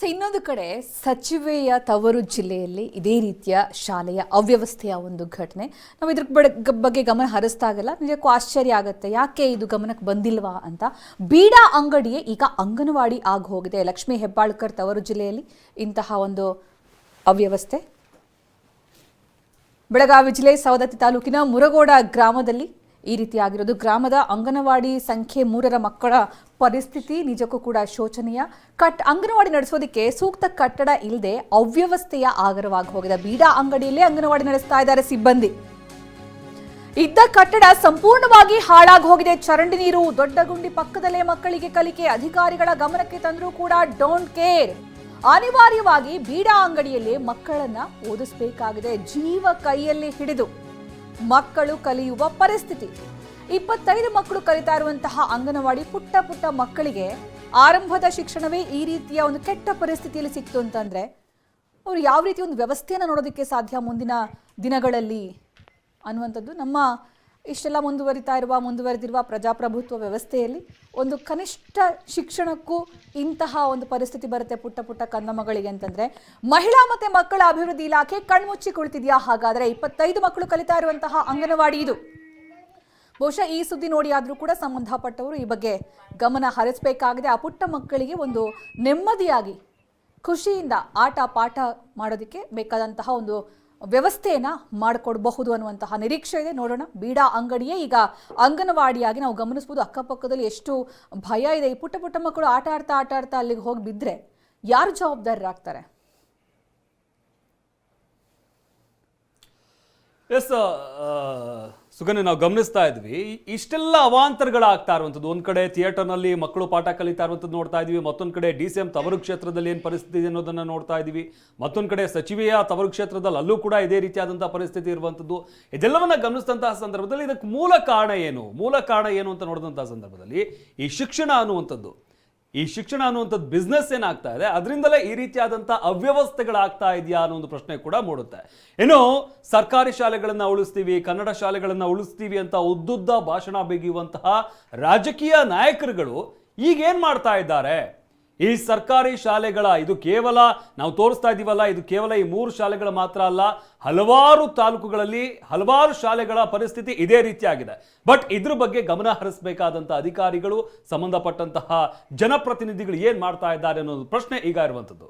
So ಇನ್ನೊಂದು ಕಡೆ ಸಚಿವೆಯ ತವರು ಜಿಲ್ಲೆಯಲ್ಲಿ ಇದೇ ರೀತಿಯ ಶಾಲೆಯ ಅವ್ಯವಸ್ಥೆಯ ಒಂದು ಘಟನೆ. ನಾವು ಇದ್ರ ಬಗ್ಗೆ ಗಮನ ಹರಿಸ್ದಾಗಲ್ಲ ನಿಜಕ್ಕೂ ಆಶ್ಚರ್ಯ ಆಗುತ್ತೆ. ಯಾಕೆ ಇದು ಗಮನಕ್ಕೆ ಬಂದಿಲ್ವಾ ಅಂತ. ಬೀಡಾ ಅಂಗಡಿಯೇ ಈಗ ಅಂಗನವಾಡಿ ಆಗಿ ಹೋಗಿದೆ. ಲಕ್ಷ್ಮೀ ಹೆಬ್ಬಾಳ್ಕರ್ ತವರು ಜಿಲ್ಲೆಯಲ್ಲಿ ಇಂತಹ ಒಂದು ಅವ್ಯವಸ್ಥೆ. ಬೆಳಗಾವಿ ಜಿಲ್ಲೆ ಸವದತ್ತಿ ತಾಲೂಕಿನ ಮುರಗೋಡ ಗ್ರಾಮದಲ್ಲಿ ಈ ರೀತಿ ಆಗಿರೋದು ಗ್ರಾಮದ ಅಂಗನವಾಡಿ ಸಂಖ್ಯೆ ಮೂರರ ಮಕ್ಕಳ ಪರಿಸ್ಥಿತಿ ನಿಜಕ್ಕೂ ಕೂಡ ಶೋಚನೀಯ. ಕಟ್, ಅಂಗನವಾಡಿ ನಡೆಸೋದಕ್ಕೆ ಸೂಕ್ತ ಕಟ್ಟಡ ಇಲ್ಲದೆ ಅವ್ಯವಸ್ಥೆಯ ಆಗರವಾಗಿ ಹೋಗಿದೆ. ಬೀಡಾ ಅಂಗಡಿಯಲ್ಲೇ ಅಂಗನವಾಡಿ ನಡೆಸ್ತಾ ಇದ್ದಾರೆ ಸಿಬ್ಬಂದಿ. ಇದ್ದ ಕಟ್ಟಡ ಸಂಪೂರ್ಣವಾಗಿ ಹಾಳಾಗಿ ಹೋಗಿದೆ. ಚರಂಡಿ ನೀರು ದೊಡ್ಡ ಗುಂಡಿ ಪಕ್ಕದಲ್ಲೇ ಮಕ್ಕಳಿಗೆ ಕಲಿಕೆ, ಅಧಿಕಾರಿಗಳ ಗಮನಕ್ಕೆ ತಂದರೂ ಕೂಡ ಡೋಂಟ್ ಕೇರ್. ಅನಿವಾರ್ಯವಾಗಿ ಬೀಡಾ ಅಂಗಡಿಯಲ್ಲಿ ಮಕ್ಕಳನ್ನ ಓದಿಸಬೇಕಾಗಿದೆ. ಜೀವ ಕೈಯಲ್ಲಿ ಹಿಡಿದು. ಮಕ್ಕಳು ಕಲಿಯುವ ಪರಿಸ್ಥಿತಿ. ಇಪ್ಪತ್ತೈದು ಮಕ್ಕಳು ಕಲಿತಾ ಇರುವಂತಹ ಅಂಗನವಾಡಿ ಪುಟ್ಟ ಪುಟ್ಟ ಮಕ್ಕಳಿಗೆ ಆರಂಭದ ಶಿಕ್ಷಣವೇ ಈ ರೀತಿಯ ಒಂದು ಕೆಟ್ಟ ಪರಿಸ್ಥಿತಿಯಲ್ಲಿ ಸಿಕ್ತು ಅಂತಂದ್ರೆ, ಅವರು ಯಾವ ರೀತಿ ಒಂದು ವ್ಯವಸ್ಥೆಯನ್ನು ನೋಡೋದಕ್ಕೆ ಸಾಧ್ಯ ಮುಂದಿನ ದಿನಗಳಲ್ಲಿ ಅನ್ನುವಂಥದ್ದು ನಮ್ಮ ಇಷ್ಟೆಲ್ಲ ಮುಂದುವರಿತಾ ಇರುವ, ಮುಂದುವರೆದಿರುವ ಪ್ರಜಾಪ್ರಭುತ್ವ ವ್ಯವಸ್ಥೆಯಲ್ಲಿ ಒಂದು ಕನಿಷ್ಠ ಶಿಕ್ಷಣಕ್ಕೂ ಇಂತಹ ಒಂದು ಪರಿಸ್ಥಿತಿ ಬರುತ್ತೆ ಪುಟ್ಟ ಪುಟ್ಟ ಕಂದಮಗಳಿಗೆ ಅಂತಂದ್ರೆ. ಮಹಿಳಾ ಮತ್ತೆ ಮಕ್ಕಳ ಅಭಿವೃದ್ಧಿ ಇಲಾಖೆ ಕಣ್ಮುಚ್ಚಿ ಕುಳಿತಿದೆಯಾ? ಹಾಗಾದ್ರೆ ಇಪ್ಪತ್ತೈದು ಮಕ್ಕಳು ಕಲಿತಾ ಇರುವಂತಹ ಅಂಗನವಾಡಿ ಇದು. ಬಹುಶಃ ಈ ಸುದ್ದಿ ನೋಡಿ ಆದರೂ ಕೂಡ ಸಂಬಂಧಪಟ್ಟವರು ಈ ಬಗ್ಗೆ ಗಮನ ಹರಿಸಬೇಕಾಗಿದೆ. ಆ ಪುಟ್ಟ ಮಕ್ಕಳಿಗೆ ಒಂದು ನೆಮ್ಮದಿಯಾಗಿ ಖುಷಿಯಿಂದ ಆಟ ಪಾಠ ಮಾಡೋದಕ್ಕೆ ಬೇಕಾದಂತಹ ಒಂದು ವ್ಯವಸ್ಥೆಯನ್ನ ಮಾಡಿಕೊಡಬಹುದು ಅನ್ನುವಂತಹ ನಿರೀಕ್ಷೆ ಇದೆ. ನೋಡೋಣ. ಬೀಡಾ ಅಂಗಡಿಯೇ ಈಗ ಅಂಗನವಾಡಿಯಾಗಿ ನಾವು ಗಮನಿಸ್ಬೋದು. ಅಕ್ಕಪಕ್ಕದಲ್ಲಿ ಎಷ್ಟು ಭಯ ಇದೆ. ಈ ಪುಟ್ಟ ಪುಟ್ಟ ಮಕ್ಕಳು ಆಟ ಆಡ್ತಾ ಆಟ ಆಡ್ತಾ ಅಲ್ಲಿಗೆ ಹೋಗಿ ಬಿದ್ದರೆ ಯಾರು ಜವಾಬ್ದಾರರಾಗ್ತಾರೆ ಎಸ್ ಸುಗನ್ಯ ನಾವು ಗಮನಿಸ್ತಾ ಇದ್ವಿ. ಇಷ್ಟೆಲ್ಲ ಅವಾಂತರಗಳಾಗ್ತಾ ಇರುವಂಥದ್ದು. ಒಂದು ಕಡೆ ಥಿಯೇಟರ್ನಲ್ಲಿ ಮಕ್ಕಳು ಪಾಠ ಕಲಿತಾ ಇರುವಂಥದ್ದು ನೋಡ್ತಾ ಇದ್ವಿ. ಮತ್ತೊಂದು ಕಡೆ ಡಿ ಸಿ ಎಂ ತವರು ಕ್ಷೇತ್ರದಲ್ಲಿ ಏನು ಪರಿಸ್ಥಿತಿ ಇದೆ ಅನ್ನೋದನ್ನು ನೋಡ್ತಾ ಇದ್ವಿ. ಮತ್ತೊಂದು ಕಡೆ ಸಚಿವೆಯ ತವರು ಕ್ಷೇತ್ರದಲ್ಲಿ ಅಲ್ಲೂ ಕೂಡ ಇದೇ ರೀತಿಯಾದಂಥ ಪರಿಸ್ಥಿತಿ ಇರುವಂಥದ್ದು. ಇದೆಲ್ಲವನ್ನ ಗಮನಿಸಿದಂತಹ ಸಂದರ್ಭದಲ್ಲಿ ಇದಕ್ಕೆ ಮೂಲ ಕಾರಣ ಏನು? ಮೂಲ ಕಾರಣ ಏನು ಅಂತ ನೋಡಿದಂಥ ಸಂದರ್ಭದಲ್ಲಿ ಈ ಶಿಕ್ಷಣ ಅನ್ನುವಂಥದ್ದು. ಈ ಶಿಕ್ಷಣ ಅನ್ನುವಂಥದ್ದು ಬಿಸ್ನೆಸ್ ಏನಾಗ್ತಾ ಇದೆ? ಅದರಿಂದಲೇ ಈ ರೀತಿಯಾದಂಥ ಅವ್ಯವಸ್ಥೆಗಳಾಗ್ತಾ ಇದೆಯಾ ಅನ್ನೋ ಒಂದು ಪ್ರಶ್ನೆ ಕೂಡ ಮೂಡುತ್ತೆ. ಇನ್ನು ಸರ್ಕಾರಿ ಶಾಲೆಗಳನ್ನು ಉಳಿಸ್ತೀವಿ, ಕನ್ನಡ ಶಾಲೆಗಳನ್ನು ಉಳಿಸ್ತೀವಿ ಅಂತ ಉದ್ದುದ್ದ ಭಾಷಣ ಬಿಗಿಯುವಂತಹ ರಾಜಕೀಯ ನಾಯಕರುಗಳು ಈಗೇನು ಮಾಡ್ತಾ ಇದ್ದಾರೆ? ಈ ಸರ್ಕಾರಿ ಶಾಲೆಗಳ ಇದು ಕೇವಲ ನಾವು ತೋರಿಸ್ತಾ ಇದ್ದೀವಲ್ಲ, ಇದು ಕೇವಲ ಈ ಮೂರು ಶಾಲೆಗಳ ಮಾತ್ರ ಅಲ್ಲ, ಹಲವಾರು ತಾಲೂಕುಗಳಲ್ಲಿ ಹಲವಾರು ಶಾಲೆಗಳ ಪರಿಸ್ಥಿತಿ ಇದೇ ರೀತಿಯಾಗಿದೆ. ಬಟ್ ಇದ್ರ ಬಗ್ಗೆ ಗಮನ ಹರಿಸಬೇಕಾದಂತಹ ಅಧಿಕಾರಿಗಳು, ಸಂಬಂಧಪಟ್ಟಂತಹ ಜನಪ್ರತಿನಿಧಿಗಳು ಏನು ಮಾಡ್ತಾ ಇದ್ದಾರೆ ಅನ್ನೋದು ಪ್ರಶ್ನೆ ಈಗ ಇರುವಂಥದ್ದು.